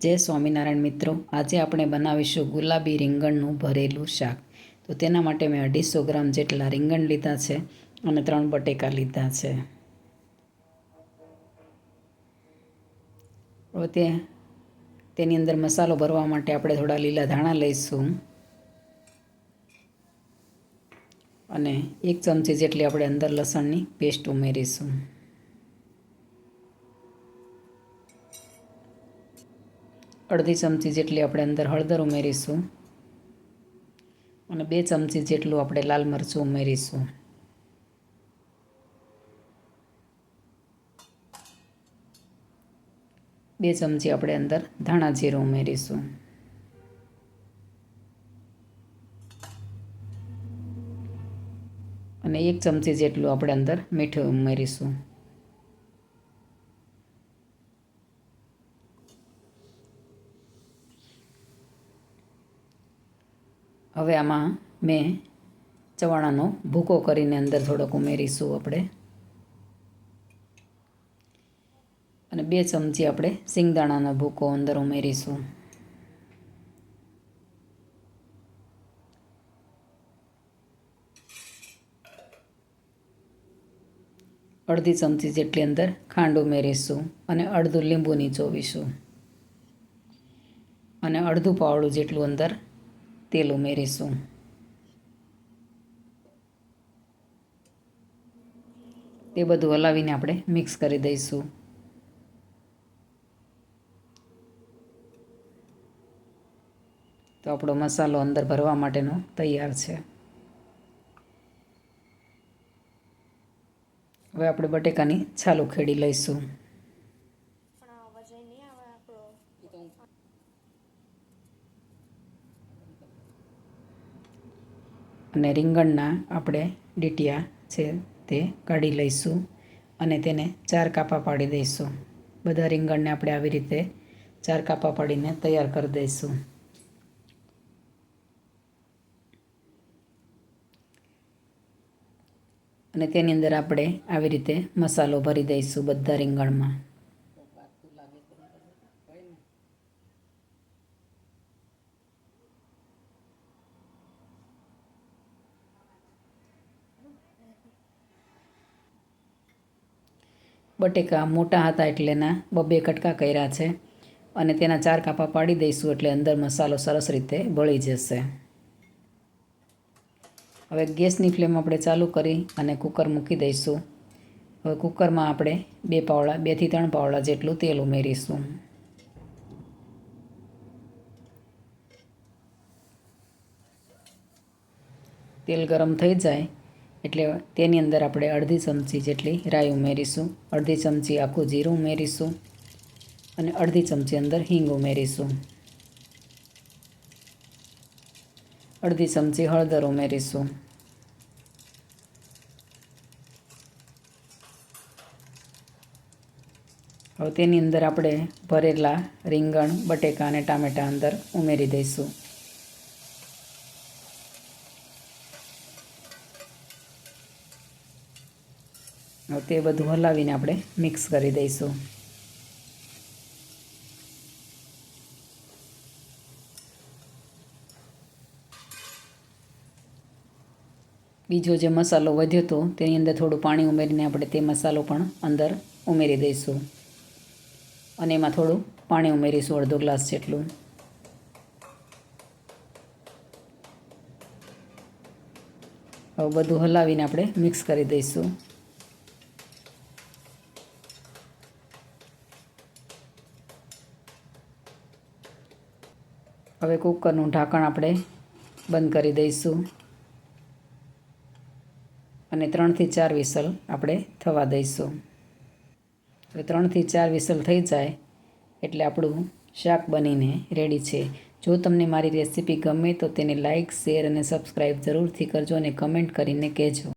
જય સ્વામિનારાયણ મિત્રો, આજે આપણે બનાવીશું ગુલાબી રીંગણનું ભરેલું શાક. તો તેના માટે મેં અઢીસો ગ્રામ જેટલા રીંગણ લીધા છે અને ત્રણ બટેકા લીધા છે. પોતે તેની અંદર મસાલો ભરવા માટે આપણે થોડા લીલા ધાણા લઈશું. અને એક ચમચી જેટલી આપણે અંદર લસણની પેસ્ટ ઉમેરીશું. અડધી ચમચી જેટલી આપણે અંદર હળદર ઉમેરીશું અને બે ચમચી જેટલું આપણે લાલ મરચું ઉમેરીશું. બે ચમચી આપણે અંદર ધાણા જીરું ઉમેરીશું. અને એક ચમચી જેટલું આપણે અંદર મીઠું ઉમેરીશું. હવે આમાં મેં ચવાણાનો ભૂકો કરીને અંદર થોડોક ઉમેરીશું આપણે. અને બે ચમચી આપણે સિંગદાણાનો ભૂકો અંદર ઉમેરીશું. અડધી ચમચી જેટલી અંદર ખાંડ ઉમેરીશું અને અડધું લીંબુ નીચોવીશું અને અડધું પાવડું જેટલું અંદર તેલ ઉમેરીશું તે બધું હલાવીને આપણે મિક્સ કરી દઈશું. તો આપણો મસાલો અંદર ભરવા માટેનો તૈયાર છે. હવે આપણે બટેકાની છાલો ખેડી લઈશું. અને રીંગણના આપણે ડીટિયા છે તે કાઢી લઈશું અને તેને ચાર કાપા પાડી દઈશું. બધા રીંગણને આપણે આવી રીતે ચાર કાપા પાડીને તૈયાર કરી દઈશું. અને તેની અંદર આપણે આવી રીતે મસાલો ભરી દઈશું બધા રીંગણમાં. બટેકા મોટા હતા એટલે એના બબે કટકા કર્યા છે અને તેના ચાર કાપા પાડી દઈશું એટલે અંદર મસાલો સરસ રીતે બળી જશે. હવે ગેસની ફ્લેમ આપણે ચાલુ કરી અને કુકર મૂકી દઈશું. હવે કુકરમાં આપણે બે પાવડા બેથી ત્રણ પાવડા જેટલું તેલ ઉમેરીશું. તેલ ગરમ થઈ જાય એટલે તેની અંદર આપણે અડધી ચમચી જેટલી રાઈ ઉમેરીશું, અડધી ચમચી આખું જીરું ઉમેરીશું અને અડધી ચમચી અંદર હિંગ ઉમેરીશું. અડધી ચમચી હળદર ઉમેરીશું. હવે તેની અંદર આપણે ભરેલા રીંગણ, બટેકા અને ટામેટાં અંદર ઉમેરી દઈશું. તે બધું હલાવીને આપણે મિક્સ કરી દઈશું. બીજો જે મસાલો વધ્યો હતો તેની અંદર થોડું પાણી ઉમેરીને આપણે તે મસાલો પણ અંદર ઉમેરી દઈશું. અને એમાં થોડું પાણી ઉમેરીશું, અડધો ગ્લાસ જેટલું. હવે બધું હલાવીને આપણે મિક્સ કરી દઈશું. હવે કુકરનું ઢાંકણ આપણે બંધ કરી દઈશું. અને ત્રણથી ચાર વિસલ આપણે થવા દઈશું. હવે ત્રણથી ચાર વિસલ થઈ જાય એટલે આપણું શાક બનીને રેડી છે. જો તમને મારી રેસીપી ગમે તો તેને લાઇક શેર અને સબસ્ક્રાઈબ જરૂરથી કરજો અને કમેન્ટ કરીને કહેજો.